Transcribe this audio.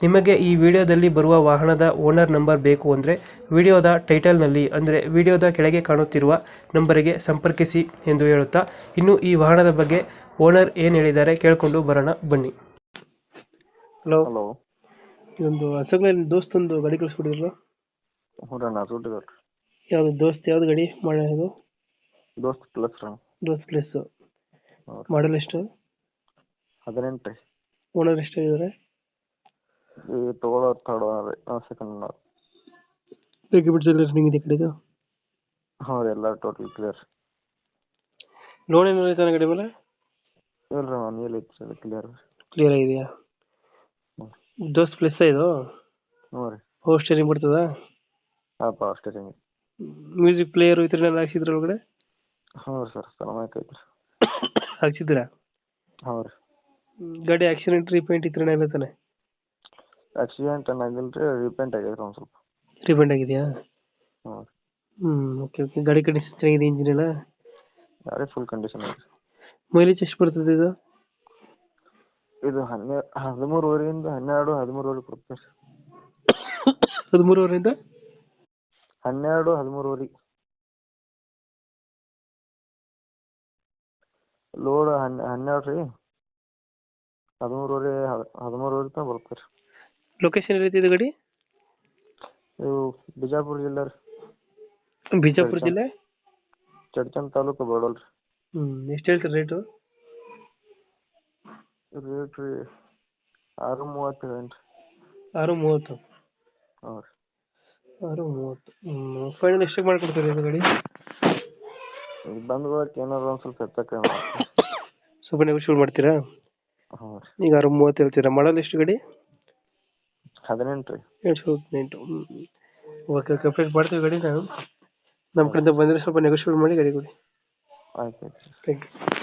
ನಿಮಗೆ ಈ ವಿಡಿಯೋದಲ್ಲಿ ಬರುವ ವಾಹನದ ಓನರ್ ನಂಬರ್ ಬೇಕು ಅಂದರೆ ವಿಡಿಯೋದ ಟೈಟಲ್ನಲ್ಲಿ ಅಂದರೆ ವಿಡಿಯೋದ ಕೆಳಗೆ ಕಾಣುತ್ತಿರುವ ನಂಬರಿಗೆ ಸಂಪರ್ಕಿಸಿ ಎಂದು ಹೇಳುತ್ತಾ ಇನ್ನು ಈ ವಾಹನದ ಬಗ್ಗೆ ಓನರ್ ಏನು ಹೇಳಿದ್ದಾರೆ ಕೇಳಿಕೊಂಡು ಬರೋಣ ಬನ್ನಿ. ಹಲೋ. ಹಲೋ. ಇದೊಂದು ಹಸಗ್ಲ ದೋಸ್ತೊಂದು ಗಾಡಿ ಕಳಿಸ್ಬಿಟ್ಟಿದ್ರು ಹ್ಞೂ ರೀ ನಾ ಸುಟ್ಟಿದ್ರು ಯಾವುದು ದೋಸ್ತ್ ಯಾವ್ದು ಗಾಡಿ ಮಾಡೋದು ದೋಸ್ತ್ ಪ್ಲಸ್ ರೀ ದೋಸ್ತ್ ಪ್ಲಸ್ ಮಾಡಲ್ ಎಷ್ಟು? ಹದಿನೆಂಟು. ರೀ ಓನರ್ ಇದ್ದಾರೆ ಈ ತೊಗೊಳೋ ಥರ್ಡ್ ಓನರ್ ರೀ ಸೆಕೆಂಡ್ ಓನರ್ ಡಾಕ್ಯುಮೆಂಟ್ಸ್ ಎಲ್ಲ ರನ್ನಿಂಗ್ ಇದೆ ಕಡೆದು? ಹ್ಞೂ ರೀ ಎಲ್ಲ ಟೋಟಲ್ ಕ್ಲಿಯರ್ ಲೋನ್ ನೋಡಿ ತಾನೆ ಕಡೆ ಮೇಲೆ? ಇಲ್ಲ ರೀ ಒನ್ ಇಯರ್ ಐತಿ ಸರ್ ಕ್ಲಿಯರ್ ಕ್ಲಿಯರ್ ಆಗಿದೆಯಾ? ದೋಸ್ತ್ ಪ್ಲೇಸ್ ಇದು? ಹ್ಞೂ ರೀ. ಪವರ್ ಸ್ಟೇರಿಂಗ್ ಬರ್ತದಾ? ಹಾಂ ಪವರ್ ಸ್ಟೇರಿಂಗ್ ಮ್ಯೂಸಿಕ್ ಪ್ಲೇಯರ್ ಈ ಥರ ಹಾಕ್ಸಿದ್ರ ಒಳಗಡೆ? ಹ್ಞೂ ಸರ್ ಸನಮಾಯ್ಕ್ ಐತೆ ಹಾಕ್ಸಿದ್ದೀರಾ ಹ್ಞೂ ರೀ. ಗಾಡಿ ಆಕ್ಸಿಡೆಂಟ್ ರೀಪೇಂಟ್ ಈ ಥರ ಎಲ್ಲ ತಾನೆ ಆಕ್ಸಿಡೆಂಟ್ ಏನಾಗಿಲ್ಲ ರೀ ರಿಪೇಂಟ್ ಆಗ್ಯದ ಒಂದು ಸ್ವಲ್ಪ. ರಿಪೇಂಟ್ ಆಗಿದೆಯಾ? ಹ್ಞೂ ರೀ ಹ್ಮ್ ಓಕೆ ಓಕೆ ಗಾಡಿ ಕಂಡೀಷನ್ ಚೆನ್ನಾಗಿದೆ ಇಂಜಿನ್ ಎಲ್ಲ? ಗಾಡಿ ಫುಲ್ ಕಂಡೀಷನ್ ಐತಿ ಮೈಲೇಜ್ ಎಷ್ಟು ಬರ್ತದೆ ಇದು? ಇದು ಹನ್ನೆ ಹದಿಮೂರುವರೆಯಿಂದ ಹನ್ನೆರಡು ಹದಿಮೂರುವರೆ ಕೊಡ್ತೀವಿ ರೀ ಹದಿಮೂರುವರೆಯಿಂದ? ಹನ್ನೆರಡು ಹದಿಮೂರುವರೆ. ಲೋಡ್ ಹನ್ನೆ ಹನ್ನೆರಡು ರೀ. ಹದಿಮೂರುವರೆ ಹದಿಮೂರುವರೆ ತನಕ ಬರುತ್ತೆ ರೀ ಲೊಕೇಶನ್ ಎಲ್ಲಿದೆ ಇದು ಗಾಡಿ? ಇದು ಬಿಜಾಪುರ ಜಿಲ್ಲೆ ರೀ. ಬಿಜಾಪುರ ಜಿಲ್ಲೆ? ಚಡ್ಚನ್ ತಾಲೂಕು ಬಡೋಲ್ ಹ್ಮ್ ಎಷ್ಟು ಹೇಳ್ತೀರಿ ರೇಟು ರೇಟ್ ರೀ ಆರು ಮೂವತ್ತು ಏನು ಆರು ಮೂವತ್ತು ಹ್ಞೂ ರೀ. ಆರು ಮೂವತ್ತು ಹ್ಞೂ ಫೈನಲ್ ಎಷ್ಟಕ್ಕೆ ಮಾಡ್ಕೊಡ್ತೀರಿ ಇದು ಗಾಡಿ? ಬಂದ್ಕೊಳಕ್ಕೆ ಏನಾದ್ರು ಒಂದು ಸ್ವಲ್ಪ ಹೆಚ್ಚಕ್ಕೆ ಸ್ವಲ್ಪ ನೆಗೋಷಿಯೇಟ್ ಮಾಡ್ತೀರಾ? ಹ್ಞೂ ರೀ. ಈಗ ಆರು ಮೂವತ್ತು ಹೇಳ್ತೀರಾ? ಮಾಡಲ್ ಎಷ್ಟು ಗಾಡಿ? ಹದಿನೆಂಟು. ರೀ ಎರಡು ಸಾವಿರದ ಹದಿನೆಂಟು. ಓಕೆ ಓಕೆ ಅಪ್ಡೇಟ್ ಮಾಡ್ತೀವಿ ಗಾಡಿ ನಾವು. ನಮ್ಮ ಕಡೆಯಿಂದ ಬಂದರೆ ಸ್ವಲ್ಪ ನೆಗೋಷಿಯೇಟ್ ಮಾಡಿ ಗಾಡಿ ಕೊಡಿ. ಆಯ್ತು ಆಯ್ತು. Thank you